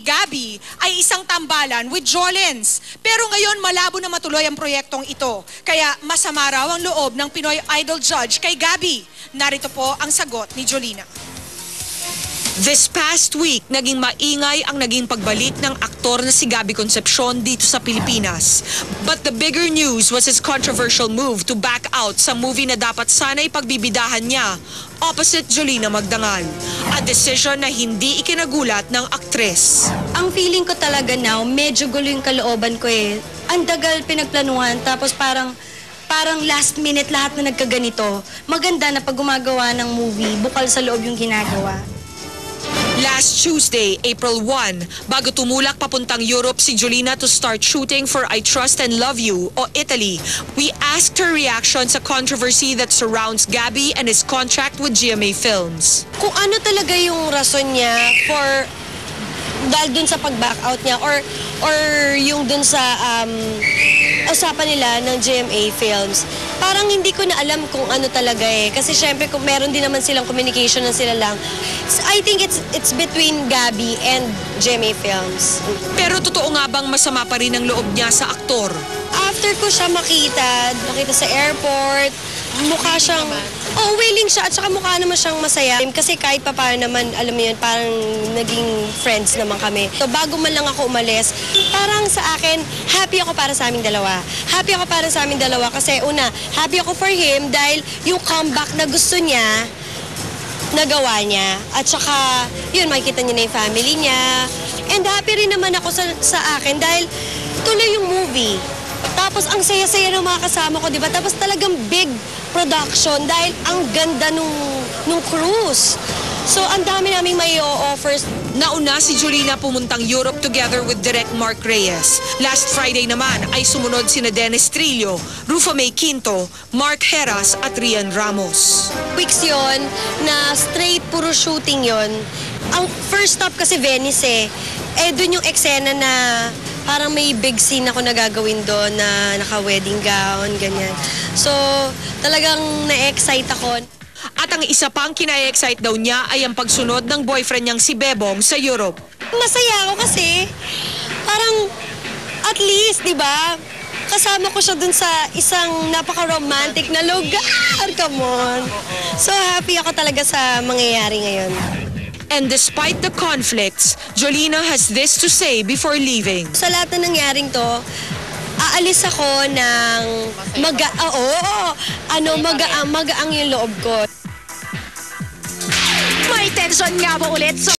Gabi ay isang tambalan with Jolens. Pero ngayon malabo na matuloy ang proyektong ito. Kaya masama raw ang loob ng Pinoy Idol Judge kay Gabi. Narito po ang sagot ni Jolina. This past week, naging maingay ang naging pagbalik ng aktor na si Gabby Concepcion dito sa Pilipinas. But the bigger news was his controversial move to back out sa movie na dapat sana'y pagbibidahan niya opposite Jolina Magdangal. A decision na hindi ikinagulat ng aktres. Ang feeling ko talaga now, medyo gulo yung kalooban ko eh. Ang dagal pinagplanuhan, tapos parang parang last minute lahat na nagkaganito. Maganda na pag gumagawa ng movie, bukal sa loob yung ginagawa. Last Tuesday, April 1, bago tumulak papuntang Europe si Jolina to start shooting for I Trust and Love You o Italy, we asked her reaction sa controversy that surrounds Gabby and his contract with GMA Films. Kung ano talaga yung rason niya for dahil dun sa pag-back out niya or or yung dun sa um, usapan nila ng GMA Films. Parang hindi ko na alam kung ano talaga eh. Kasi syempre kung meron din naman silang communication na sila lang. So, I think it's it's between Gabby and GMA Films. Pero totoo nga bang masama pa rin ang loob niya sa aktor? After ko siya makita, nakita sa airport, mukha siyang, oh, willing siya at saka mukha naman siyang masaya. Kasi kahit pa paano naman, alam mo yun, parang naging friends naman kami. So bago man lang ako umalis, parang sa akin, happy ako para sa aming dalawa. Happy ako para sa aming dalawa kasi una, happy ako for him dahil yung comeback na gusto niya, nagawa niya. At saka, yun, makikita niya na yung family niya. And happy rin naman ako sa, sa akin dahil tuloy yung movie. Tapos ang saya-saya ng mga kasama ko, di ba? Tapos talagang big production dahil ang ganda nung, nung cruise. So ang dami naming may offers Nauna si Jolina pumuntang Europe together with Direk Mark Reyes. Last Friday naman ay sumunod sina Dennis Trillo, Rufa May Quinto, Mark Heras at Rian Ramos. weeks yon na straight puro shooting yon. Ang first stop kasi Venice eh. Eh dun yung eksena na parang may big scene ako na gagawin doon na naka-wedding gown, ganyan. So talagang na-excite ako. At ang isa pang kina-excite daw niya ay ang pagsunod ng boyfriend niyang si Bebong sa Europe. Masaya ako kasi parang at least, di ba? Kasama ko siya dun sa isang napaka-romantic na lugar. Come on. So happy ako talaga sa mangyayari ngayon. And despite the conflicts, Jolina has this to say before leaving. Sa lahat na nangyaring to, aalis ako ng maga ah, oo, oo, ano magaang magaang yung loob ko. May tension nga ba ulit sa